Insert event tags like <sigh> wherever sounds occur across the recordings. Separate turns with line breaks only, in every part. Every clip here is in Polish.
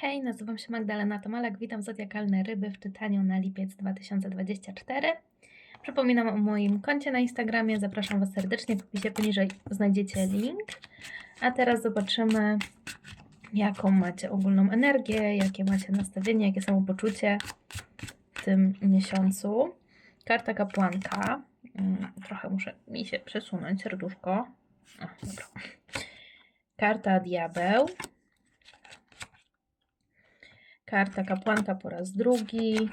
Hej, nazywam się Magdalena Tomalek, witam Zodiakalne Ryby w czytaniu na lipiec 2024. Przypominam o moim koncie na Instagramie, zapraszam Was serdecznie, w opisie poniżej znajdziecie link. A teraz zobaczymy, jaką macie ogólną energię, jakie macie nastawienie, jakie samopoczucie w tym miesiącu. Karta kapłanka, Mm, trochę muszę mi się przesunąć, serduszko. O, dobra. Karta diabeł, karta kapłanka po raz drugi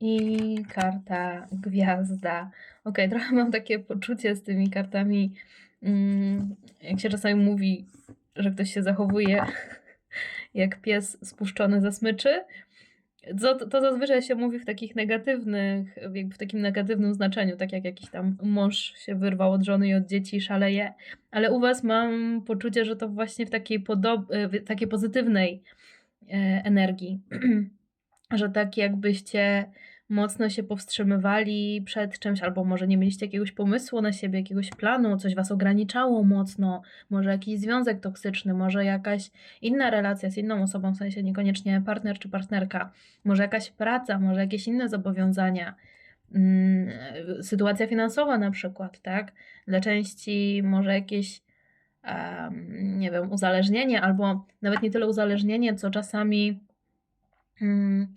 i karta gwiazda. Ok, trochę mam takie poczucie z tymi kartami, mm, jak się czasami mówi, że ktoś się zachowuje <laughs> jak pies spuszczony ze smyczy. To, to zazwyczaj się mówi w takich negatywnych, jakby w takim negatywnym znaczeniu, tak jak jakiś tam mąż się wyrwał od żony i od dzieci szaleje, ale u Was mam poczucie, że to właśnie w takiej, podob- w takiej pozytywnej energii, <clears throat> że tak jakbyście mocno się powstrzymywali przed czymś, albo może nie mieliście jakiegoś pomysłu na siebie, jakiegoś planu, coś was ograniczało mocno, może jakiś związek toksyczny, może jakaś inna relacja z inną osobą, w sensie niekoniecznie partner czy partnerka, może jakaś praca, może jakieś inne zobowiązania. Mm, sytuacja finansowa na przykład, tak? Dla części może jakieś nie wiem, uzależnienie, albo nawet nie tyle uzależnienie, co czasami um,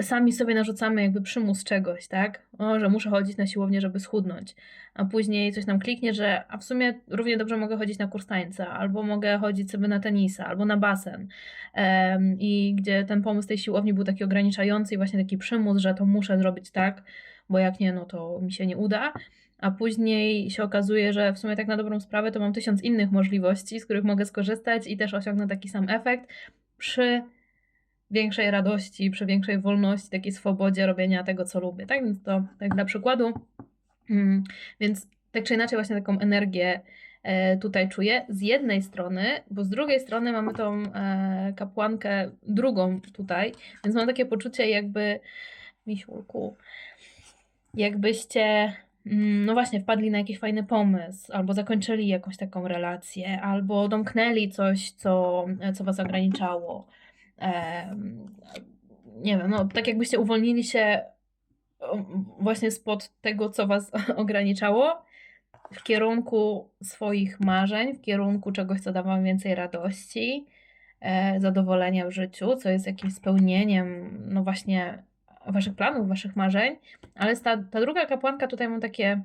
sami sobie narzucamy jakby przymus czegoś, tak? O, że muszę chodzić na siłownię, żeby schudnąć. A później coś nam kliknie, że a w sumie równie dobrze mogę chodzić na kurs tańca, albo mogę chodzić sobie na tenisa, albo na basen. I gdzie ten pomysł tej siłowni był taki ograniczający i właśnie taki przymus, że to muszę zrobić tak, bo jak nie, no to mi się nie uda. A później się okazuje, że w sumie tak na dobrą sprawę to mam tysiąc innych możliwości, z których mogę skorzystać i też osiągnę taki sam efekt przy większej radości, przy większej wolności, takiej swobodzie robienia tego, co lubię. Tak więc to tak dla przykładu. Hmm, więc tak czy inaczej właśnie taką energię e, tutaj czuję z jednej strony, bo z drugiej strony mamy tą e, kapłankę drugą tutaj, więc mam takie poczucie jakby misiulku, jakbyście no właśnie wpadli na jakiś fajny pomysł, albo zakończyli jakąś taką relację, albo domknęli coś, co, co was ograniczało. Nie wiem, no tak jakbyście uwolnili się właśnie spod tego, co was <laughs> ograniczało, w kierunku swoich marzeń, w kierunku czegoś, co da wam więcej radości, e, zadowolenia w życiu, co jest jakimś spełnieniem, no właśnie, waszych planów, waszych marzeń, ale ta, ta druga kapłanka tutaj mam takie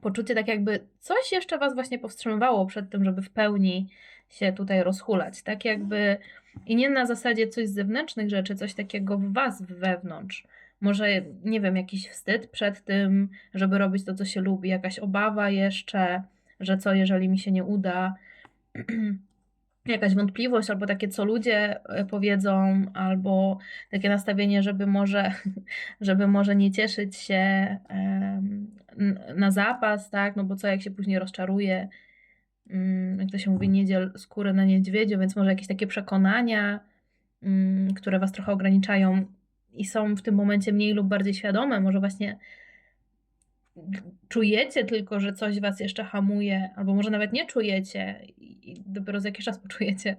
poczucie, tak jakby coś jeszcze was właśnie powstrzymywało przed tym, żeby w pełni się tutaj rozhulać, tak jakby i nie na zasadzie coś z zewnętrznych rzeczy, coś takiego w was wewnątrz. Może, nie wiem, jakiś wstyd przed tym, żeby robić to, co się lubi, jakaś obawa jeszcze, że co, jeżeli mi się nie uda, <clears throat> jakaś wątpliwość, albo takie, co ludzie e, powiedzą, albo takie nastawienie, żeby może, <laughs> żeby może nie cieszyć się na zapas, tak, no bo co, jak się później rozczaruje, Mm, jak to się mówi, niedziel skóry na niedźwiedziu, więc może jakieś takie przekonania, mm, które was trochę ograniczają i są w tym momencie mniej lub bardziej świadome, może właśnie czujecie tylko, że coś was jeszcze hamuje, albo może nawet nie czujecie i dopiero za jakiś czas <laughs> poczujecie,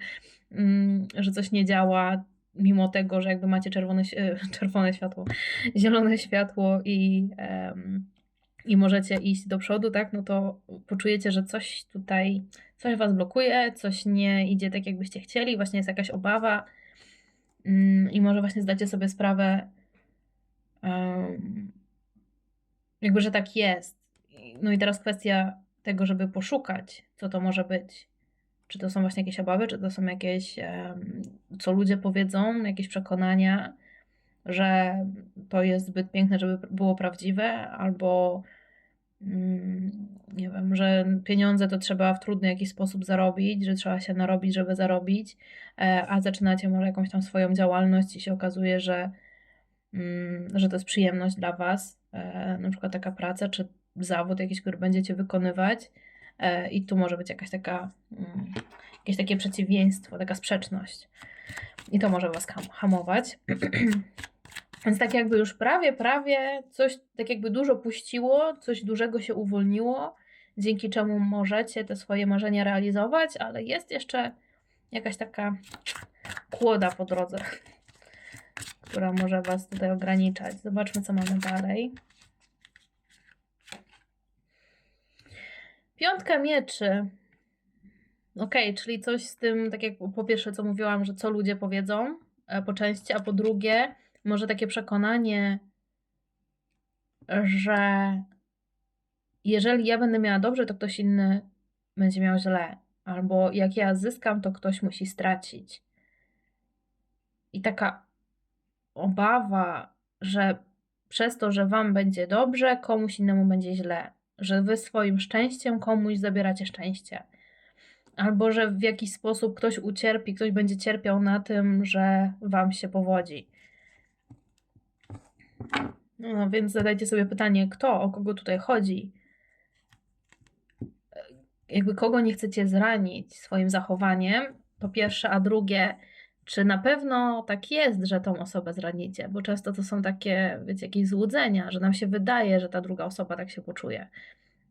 mm, że coś nie działa, mimo tego, że jakby macie czerwone, <laughs> czerwone światło, zielone światło i i możecie iść do przodu, tak, no to poczujecie, że coś tutaj, coś was blokuje, coś nie idzie tak, jakbyście chcieli, właśnie jest jakaś obawa mm, i może właśnie zdacie sobie sprawę, jakby, że tak jest. No i teraz kwestia tego, żeby poszukać, co to może być. Czy to są właśnie jakieś obawy, czy to są jakieś, co ludzie powiedzą, jakieś przekonania, że to jest zbyt piękne, żeby było prawdziwe, albo mm, nie wiem, że pieniądze to trzeba w trudny jakiś sposób zarobić, że trzeba się narobić, żeby zarobić, e, a zaczynacie może jakąś tam swoją działalność i się okazuje, że, mm, że to jest przyjemność dla Was, na przykład taka praca czy zawód jakiś, który będziecie wykonywać e, i tu może być jakaś taka, mm, jakieś takie przeciwieństwo, taka sprzeczność i to może Was hamować. <clears throat> Więc tak jakby już prawie, prawie coś tak jakby dużo puściło, coś dużego się uwolniło, dzięki czemu możecie te swoje marzenia realizować, ale jest jeszcze jakaś taka kłoda po drodze, która może Was tutaj ograniczać. Zobaczmy, co mamy dalej. Piątka mieczy. Okej, czyli coś z tym, tak jak po pierwsze, co mówiłam, że co ludzie powiedzą e, po części, a po drugie, może takie przekonanie, że jeżeli ja będę miała dobrze, to ktoś inny będzie miał źle. Albo jak ja zyskam, to ktoś musi stracić. I taka obawa, że przez to, że wam będzie dobrze, komuś innemu będzie źle. Że wy swoim szczęściem komuś zabieracie szczęście. Albo że w jakiś sposób ktoś ucierpi, ktoś będzie cierpiał na tym, że wam się powodzi. No więc zadajcie sobie pytanie, kto, o kogo tutaj chodzi jakby kogo nie chcecie zranić swoim zachowaniem, po pierwsze, a drugie, czy na pewno tak jest, że tą osobę zranicie, bo często to są takie, wiecie, jakieś złudzenia, że nam się wydaje, że ta druga osoba tak się poczuje.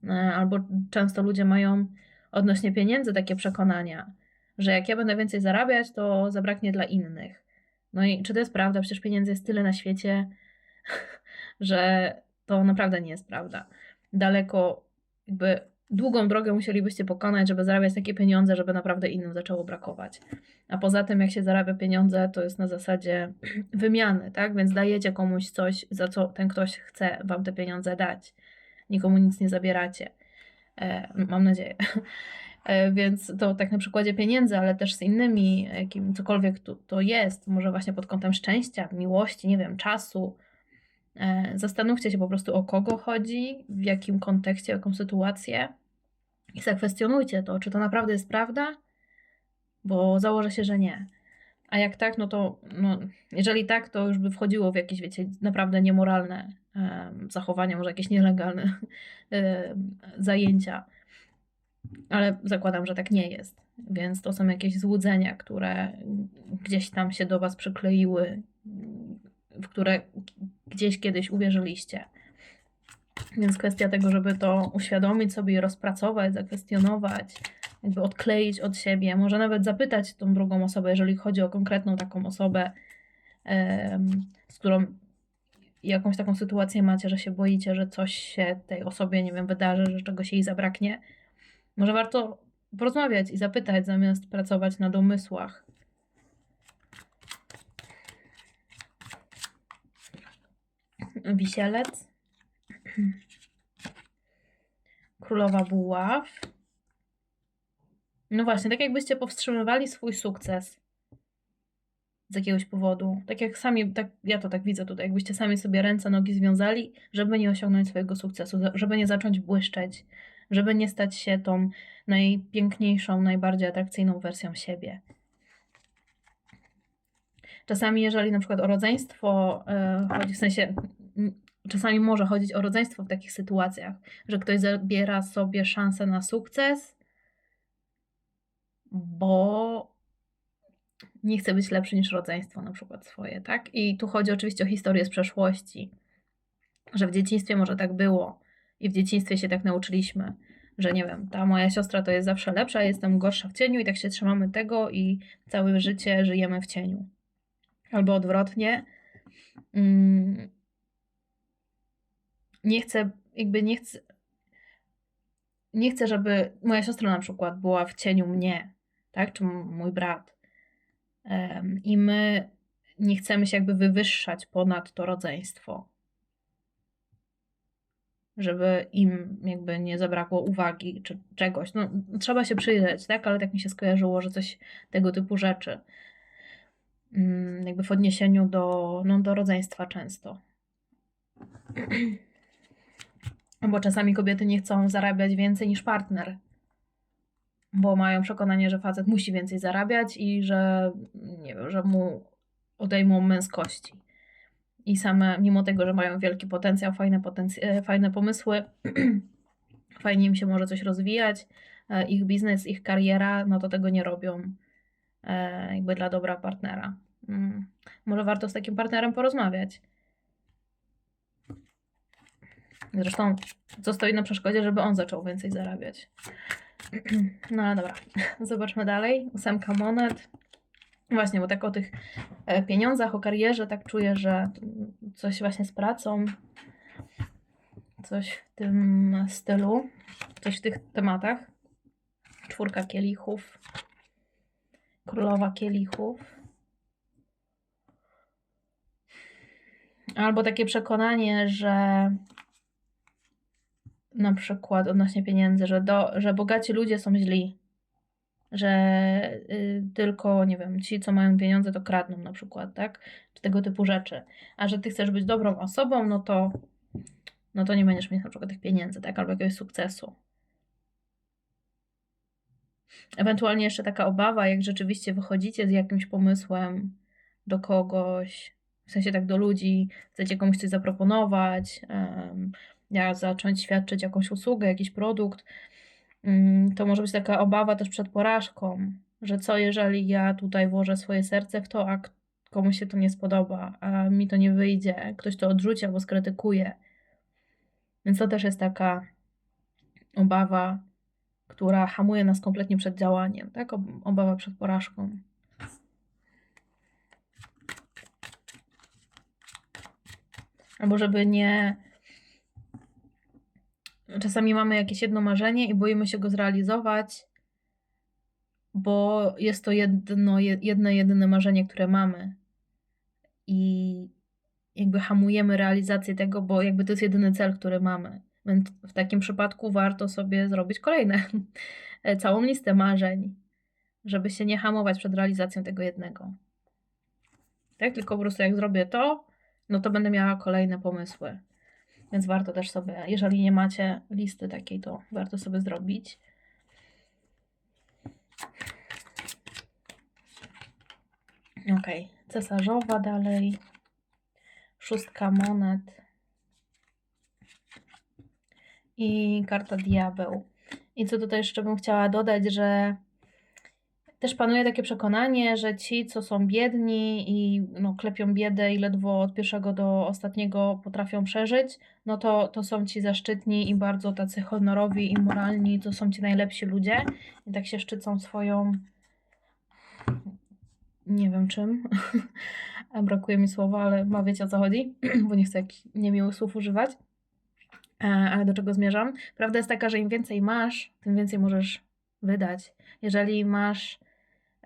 E, albo często ludzie mają odnośnie pieniędzy takie przekonania, że jak ja będę więcej zarabiać, to zabraknie dla innych. No i czy to jest prawda? Przecież pieniędzy jest tyle na świecie, <laughs> że to naprawdę nie jest prawda. Daleko jakby długą drogę musielibyście pokonać, żeby zarabiać takie pieniądze, żeby naprawdę innym zaczęło brakować. A poza tym, jak się zarabia pieniądze, to jest na zasadzie <clears throat> wymiany, tak? Więc dajecie komuś coś, za co ten ktoś chce wam te pieniądze dać. Nikomu nic nie zabieracie. E, mam nadzieję. <laughs> E, więc to tak na przykładzie pieniędzy, ale też z innymi, jakim cokolwiek to, to jest, może właśnie pod kątem szczęścia, miłości, nie wiem, czasu, zastanówcie się po prostu o kogo chodzi, w jakim kontekście, jaką sytuację i zakwestionujcie to, czy to naprawdę jest prawda, bo założę się, że nie. A jak tak, no to no, jeżeli tak, to już by wchodziło w jakieś, wiecie, naprawdę niemoralne e, zachowania, może jakieś nielegalne <laughs> e, zajęcia. Ale zakładam, że tak nie jest. Więc to są jakieś złudzenia, które gdzieś tam się do Was przykleiły, w które gdzieś kiedyś uwierzyliście. Więc kwestia tego, żeby to uświadomić sobie, rozpracować, zakwestionować, jakby odkleić od siebie, może nawet zapytać tą drugą osobę, jeżeli chodzi o konkretną taką osobę, z którą jakąś taką sytuację macie, że się boicie, że coś się tej osobie, nie wiem, wydarzy, że czegoś jej zabraknie. Może warto porozmawiać i zapytać, zamiast pracować na domysłach. Wisielec. Królowa buław. No właśnie, tak jakbyście powstrzymywali swój sukces z jakiegoś powodu. Tak jak sami, tak, ja to tak widzę tutaj, jakbyście sami sobie ręce, nogi związali, żeby nie osiągnąć swojego sukcesu, żeby nie zacząć błyszczeć, żeby nie stać się tą najpiękniejszą, najbardziej atrakcyjną wersją siebie. Czasami, jeżeli na przykład o rodzeństwo yy, chodzi, w sensie czasami może chodzić o rodzeństwo w takich sytuacjach, że ktoś zabiera sobie szansę na sukces, bo nie chce być lepszy niż rodzeństwo, na przykład swoje, tak? I tu chodzi oczywiście o historię z przeszłości, że w dzieciństwie może tak było i w dzieciństwie się tak nauczyliśmy, że nie wiem, ta moja siostra to jest zawsze lepsza, jestem gorsza w cieniu i tak się trzymamy tego i całe życie żyjemy w cieniu. Albo odwrotnie. Mm, nie chcę, jakby nie chcę, nie chcę, żeby moja siostra na przykład była w cieniu mnie, tak, czy mój brat. I my nie chcemy się jakby wywyższać ponad to rodzeństwo. Żeby im jakby nie zabrakło uwagi czy czegoś. No, trzeba się przyjrzeć, tak? Ale tak mi się skojarzyło, że coś tego typu rzeczy. Um, jakby w odniesieniu do, no, do rodzeństwa często. Bo czasami kobiety nie chcą zarabiać więcej niż partner, bo mają przekonanie, że facet musi więcej zarabiać i że nie wiem, że mu odejmą męskości. I same, mimo tego, że mają wielki potencjał, fajne, potenc- e, fajne pomysły, <clears throat> fajnie im się może coś rozwijać, e, ich biznes, ich kariera, no to tego nie robią jakby dla dobra partnera. Mm. Może warto z takim partnerem porozmawiać. Zresztą, co stoi na przeszkodzie, żeby on zaczął więcej zarabiać. <clears throat> No ale dobra, <laughs> zobaczmy dalej. Ósemka monet. Właśnie, bo tak o tych e, pieniądzach, o karierze, tak czuję, że coś właśnie z pracą, coś w tym stylu, coś w tych tematach. Czwórka kielichów, królowa kielichów. Albo takie przekonanie, że na przykład odnośnie pieniędzy, że, do, że bogaci ludzie są źli, że y, tylko, nie wiem, ci, co mają pieniądze, to kradną na przykład, tak? Czy tego typu rzeczy. A że ty chcesz być dobrą osobą, no to, no to nie będziesz mieć na przykład tych pieniędzy, tak? Albo jakiegoś sukcesu. Ewentualnie jeszcze taka obawa, jak rzeczywiście wychodzicie z jakimś pomysłem do kogoś, w sensie tak do ludzi, chcecie komuś coś zaproponować, ja zacząć świadczyć jakąś usługę, jakiś produkt, um, to może być taka obawa też przed porażką, że co jeżeli ja tutaj włożę swoje serce w to, a komuś się to nie spodoba, a mi to nie wyjdzie, ktoś to odrzuci albo skrytykuje. Więc to też jest taka obawa, która hamuje nas kompletnie przed działaniem, tak? Obawa przed porażką. Albo żeby nie. Czasami mamy jakieś jedno marzenie i boimy się go zrealizować, bo jest to jedno, jedno jedyne marzenie, które mamy. I jakby hamujemy realizację tego, bo jakby to jest jedyny cel, który mamy. Więc w takim przypadku warto sobie zrobić kolejne, <laughs> całą listę marzeń, żeby się nie hamować przed realizacją tego jednego. Tak, tylko po prostu jak zrobię to, no to będę miała kolejne pomysły. Więc warto też sobie, jeżeli nie macie listy takiej, to warto sobie zrobić. Ok, cesarzowa dalej, szóstka monet i karta diabeł. I co tutaj jeszcze bym chciała dodać, że też panuje takie przekonanie, że ci, co są biedni i no, klepią biedę i ledwo od pierwszego do ostatniego potrafią przeżyć, no to, to są ci zaszczytni i bardzo tacy honorowi i moralni, to są ci najlepsi ludzie i tak się szczycą swoją nie wiem czym, <laughs> brakuje mi słowa, ale ma wiecie o co chodzi, <clears throat> bo nie chcę jakichś niemiłych słów używać, ale do czego zmierzam? Prawda jest taka, że im więcej masz, tym więcej możesz wydać. Jeżeli masz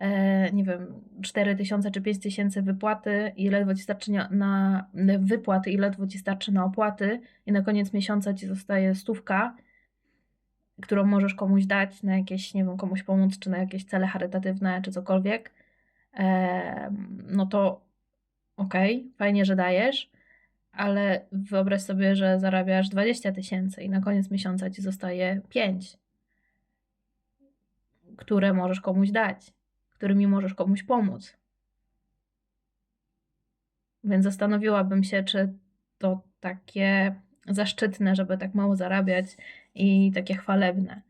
E, nie wiem, 4 tysiące czy 5 tysięcy wypłaty i ledwo ci starczy na, na wypłaty i ledwo ci starczy na opłaty i na koniec miesiąca ci zostaje stówka, którą możesz komuś dać na jakieś, nie wiem, komuś pomóc, czy na jakieś cele charytatywne, czy cokolwiek, e, no to okej, okay, fajnie, że dajesz, ale wyobraź sobie, że zarabiasz 20 tysięcy i na koniec miesiąca ci zostaje 5, które możesz komuś dać którymi możesz komuś pomóc. Więc zastanowiłabym się, czy to takie zaszczytne, żeby tak mało zarabiać i takie chwalebne,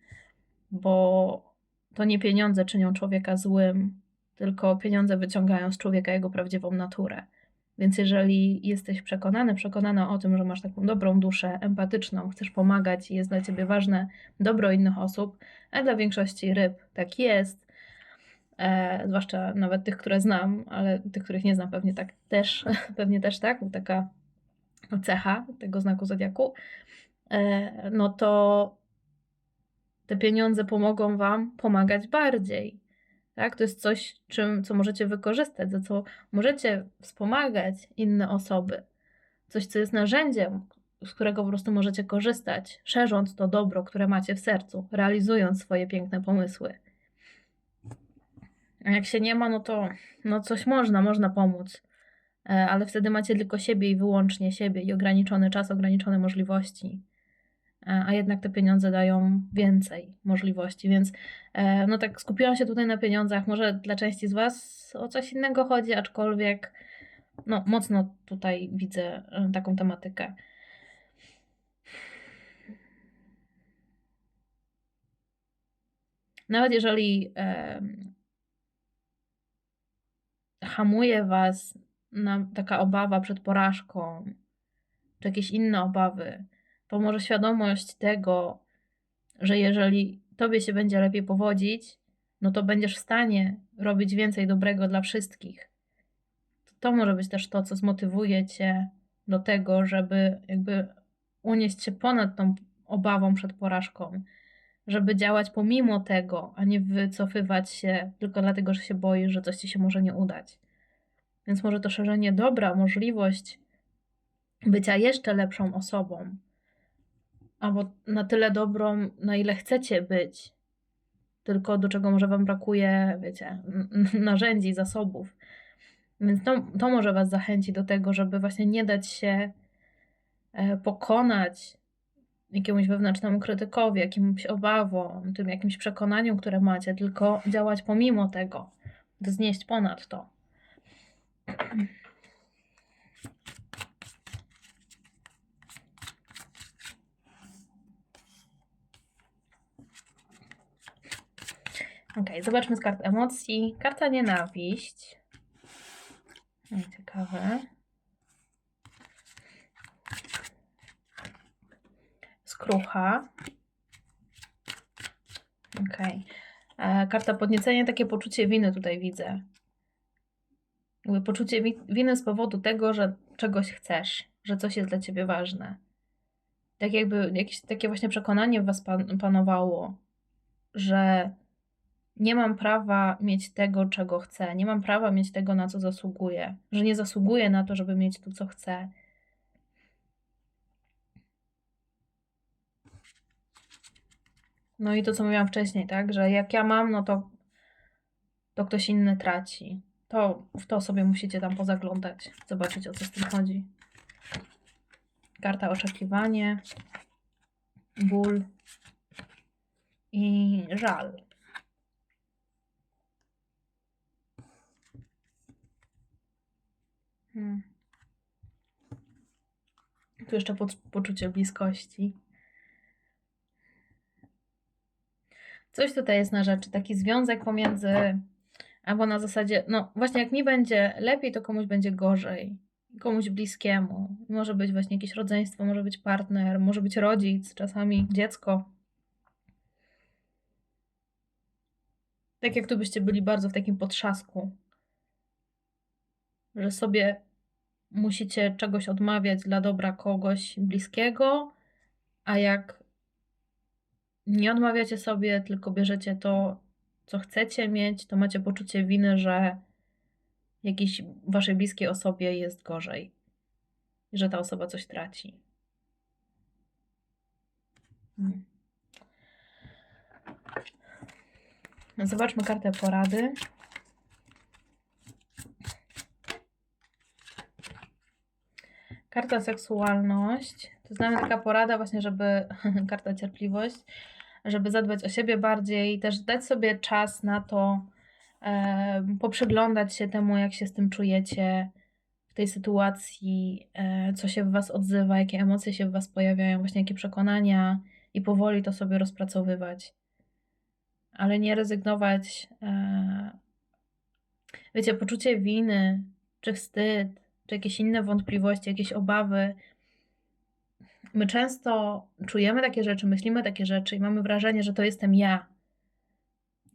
bo to nie pieniądze czynią człowieka złym, tylko pieniądze wyciągają z człowieka jego prawdziwą naturę. Więc jeżeli jesteś przekonany, przekonana o tym, że masz taką dobrą duszę, empatyczną, chcesz pomagać i jest dla ciebie ważne dobro innych osób, a dla większości ryb tak jest, e, zwłaszcza nawet tych, które znam, ale tych, których nie znam, pewnie tak też, <laughs> pewnie też tak, bo taka cecha tego znaku zodiaku, e, no to te pieniądze pomogą Wam pomagać bardziej. Tak? To jest coś, czym, co możecie wykorzystać, za co możecie wspomagać inne osoby. Coś, co jest narzędziem, z którego po prostu możecie korzystać, szerząc to dobro, które macie w sercu, realizując swoje piękne pomysły. A jak się nie ma, no to no coś można, można pomóc. E, ale wtedy macie tylko siebie i wyłącznie siebie i ograniczony czas, ograniczone możliwości. E, a jednak te pieniądze dają więcej możliwości, więc e, no tak skupiłam się tutaj na pieniądzach. Może dla części z Was o coś innego chodzi, aczkolwiek no mocno tutaj widzę taką tematykę. Nawet jeżeli hamuje was na, taka obawa przed porażką, czy jakieś inne obawy, to może świadomość tego, że jeżeli tobie się będzie lepiej powodzić, no to będziesz w stanie robić więcej dobrego dla wszystkich. To może być też to, co zmotywuje cię do tego, żeby jakby unieść się ponad tą obawą przed porażką, żeby działać pomimo tego, a nie wycofywać się tylko dlatego, że się boisz, że coś ci się może nie udać. Więc może to szerzenie dobra, możliwość bycia jeszcze lepszą osobą, albo na tyle dobrą, na ile chcecie być, tylko do czego może Wam brakuje, wiecie, <laughs> narzędzi, zasobów. Więc to, to może Was zachęcić do tego, żeby właśnie nie dać się e, pokonać jakiemuś wewnętrznemu krytykowi, jakimś obawom, tym jakimś przekonaniu, które macie, tylko działać pomimo tego, znieść ponad to. Ok, zobaczmy z kart emocji. Karta nienawiść. No, ciekawe. Skrucha. Ok. E, karta podniecenia, takie poczucie winy tutaj widzę. Poczucie wi winy z powodu tego, że czegoś chcesz, że coś jest dla ciebie ważne. Tak jakby jakieś takie właśnie przekonanie w was pan panowało, że nie mam prawa mieć tego, czego chcę, nie mam prawa mieć tego, na co zasługuję, że nie zasługuję na to, żeby mieć to, co chcę. No i to, co mówiłam wcześniej, tak, że jak ja mam, no to, to ktoś inny traci. To w to sobie musicie tam pozaglądać, zobaczyć o co z tym chodzi. Karta oczekiwanie, ból i żal. Hmm. Tu jeszcze po, poczucie bliskości. Coś tutaj jest na rzeczy, taki związek pomiędzy, albo na zasadzie, no właśnie jak mi będzie lepiej, to komuś będzie gorzej. Komuś bliskiemu. Może być właśnie jakieś rodzeństwo, może być partner, może być rodzic, czasami dziecko. Tak jak tu byście byli bardzo w takim potrzasku że sobie musicie czegoś odmawiać dla dobra kogoś bliskiego, a jak nie odmawiacie sobie, tylko bierzecie to, co chcecie mieć, to macie poczucie winy, że jakiejś waszej bliskiej osobie jest gorzej i że ta osoba coś traci. Hmm. Zobaczmy kartę porady. Karta seksualność. To jest mnie taka porada właśnie, żeby, <laughs> karta cierpliwość, żeby zadbać o siebie bardziej, też dać sobie czas na to, e, poprzyglądać się temu, jak się z tym czujecie w tej sytuacji, e, co się w Was odzywa, jakie emocje się w Was pojawiają, właśnie jakie przekonania i powoli to sobie rozpracowywać. Ale nie rezygnować. E, wiecie, poczucie winy czy wstyd czy jakieś inne wątpliwości, jakieś obawy. My często czujemy takie rzeczy, myślimy takie rzeczy i mamy wrażenie, że to jestem ja.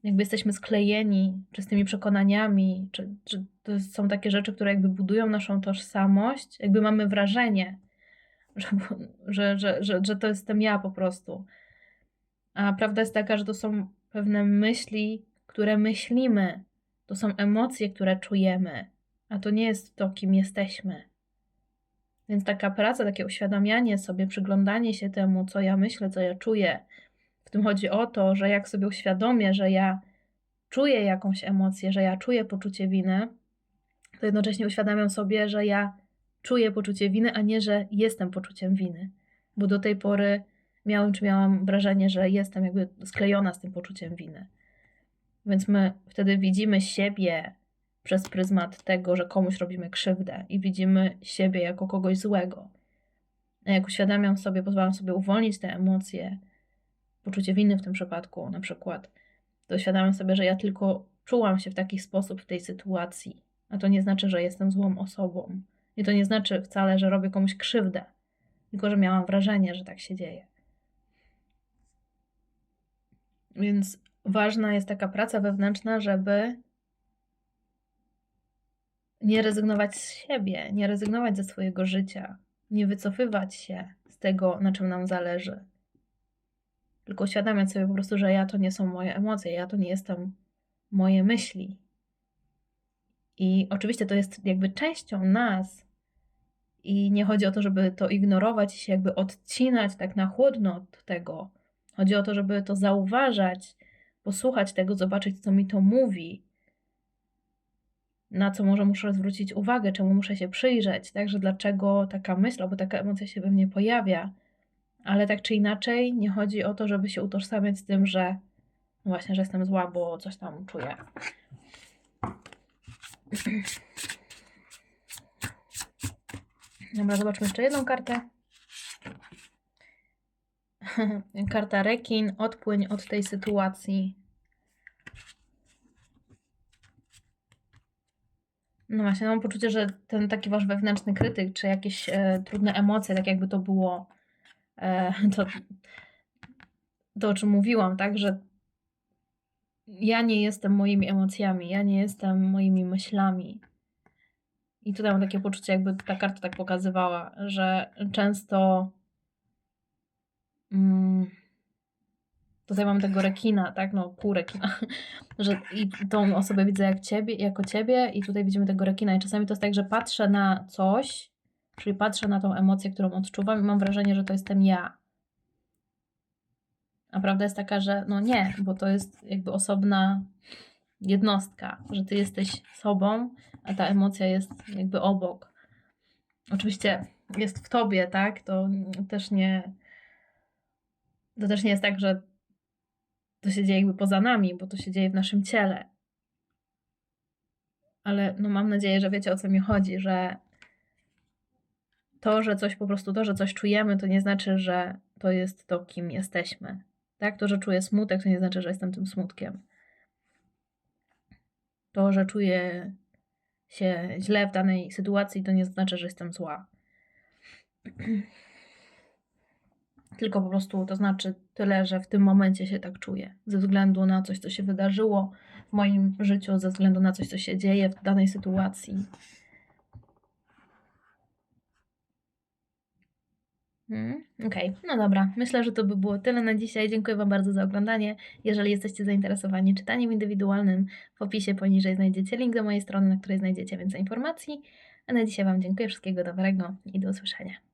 Jakby jesteśmy sklejeni, czy z tymi przekonaniami, czy, czy to są takie rzeczy, które jakby budują naszą tożsamość, jakby mamy wrażenie, <laughs> że, że, że, że, że to jestem ja po prostu. A prawda jest taka, że to są pewne myśli, które myślimy, to są emocje, które czujemy a to nie jest to, kim jesteśmy. Więc taka praca, takie uświadamianie sobie, przyglądanie się temu, co ja myślę, co ja czuję. W tym chodzi o to, że jak sobie uświadomię, że ja czuję jakąś emocję, że ja czuję poczucie winy, to jednocześnie uświadamiam sobie, że ja czuję poczucie winy, a nie, że jestem poczuciem winy. Bo do tej pory miałem czy miałam wrażenie, że jestem jakby sklejona z tym poczuciem winy. Więc my wtedy widzimy siebie przez pryzmat tego, że komuś robimy krzywdę i widzimy siebie jako kogoś złego. A jak uświadamiam sobie, pozwalam sobie uwolnić te emocje, poczucie winy w tym przypadku na przykład, to uświadamiam sobie, że ja tylko czułam się w taki sposób w tej sytuacji. A to nie znaczy, że jestem złą osobą. I to nie znaczy wcale, że robię komuś krzywdę, tylko że miałam wrażenie, że tak się dzieje. Więc ważna jest taka praca wewnętrzna, żeby nie rezygnować z siebie, nie rezygnować ze swojego życia, nie wycofywać się z tego, na czym nam zależy. Tylko uświadamiać sobie po prostu, że ja to nie są moje emocje, ja to nie jestem moje myśli. I oczywiście to jest jakby częścią nas. I nie chodzi o to, żeby to ignorować i się jakby odcinać tak na chłodno od tego. Chodzi o to, żeby to zauważać, posłuchać tego, zobaczyć, co mi to mówi, na co może muszę zwrócić uwagę, czemu muszę się przyjrzeć, także dlaczego taka myśl albo taka emocja się we mnie pojawia. Ale tak czy inaczej, nie chodzi o to, żeby się utożsamiać z tym, że no właśnie, że jestem zła, bo coś tam czuję. Dobra, zobaczmy jeszcze jedną kartę. <laughs> Karta rekin, odpłyń od tej sytuacji. No właśnie, mam poczucie, że ten taki wasz wewnętrzny krytyk, czy jakieś e, trudne emocje, tak jakby to było e, <laughs> to, to, o czym mówiłam, tak, że ja nie jestem moimi emocjami, ja nie jestem moimi myślami. I tutaj mam takie poczucie, jakby ta karta tak pokazywała, że często mm, tutaj mam tego rekina, tak, no pół rekina, <laughs> że i tą osobę widzę jak ciebie, jako ciebie i tutaj widzimy tego rekina i czasami to jest tak, że patrzę na coś, czyli patrzę na tą emocję, którą odczuwam i mam wrażenie, że to jestem ja. A prawda jest taka, że no nie, bo to jest jakby osobna jednostka, że ty jesteś sobą, a ta emocja jest jakby obok. Oczywiście jest w tobie, tak? To też nie. To też nie jest tak, że to się dzieje jakby poza nami, bo to się dzieje w naszym ciele. Ale no mam nadzieję, że wiecie o co mi chodzi, że to, że coś po prostu, to, że coś czujemy, to nie znaczy, że to jest to, kim jesteśmy. Tak? To, że czuję smutek, to nie znaczy, że jestem tym smutkiem. To, że czuję się źle w danej sytuacji, to nie znaczy, że jestem zła. <clears throat> Tylko po prostu to znaczy tyle, że w tym momencie się tak czuję. Ze względu na coś, co się wydarzyło w moim życiu, ze względu na coś, co się dzieje w danej sytuacji. Hmm, Okej, okay. no dobra. Myślę, że to by było tyle na dzisiaj. Dziękuję Wam bardzo za oglądanie. Jeżeli jesteście zainteresowani czytaniem indywidualnym, w opisie poniżej znajdziecie link do mojej strony, na której znajdziecie więcej informacji. A na dzisiaj Wam dziękuję. Wszystkiego dobrego i do usłyszenia.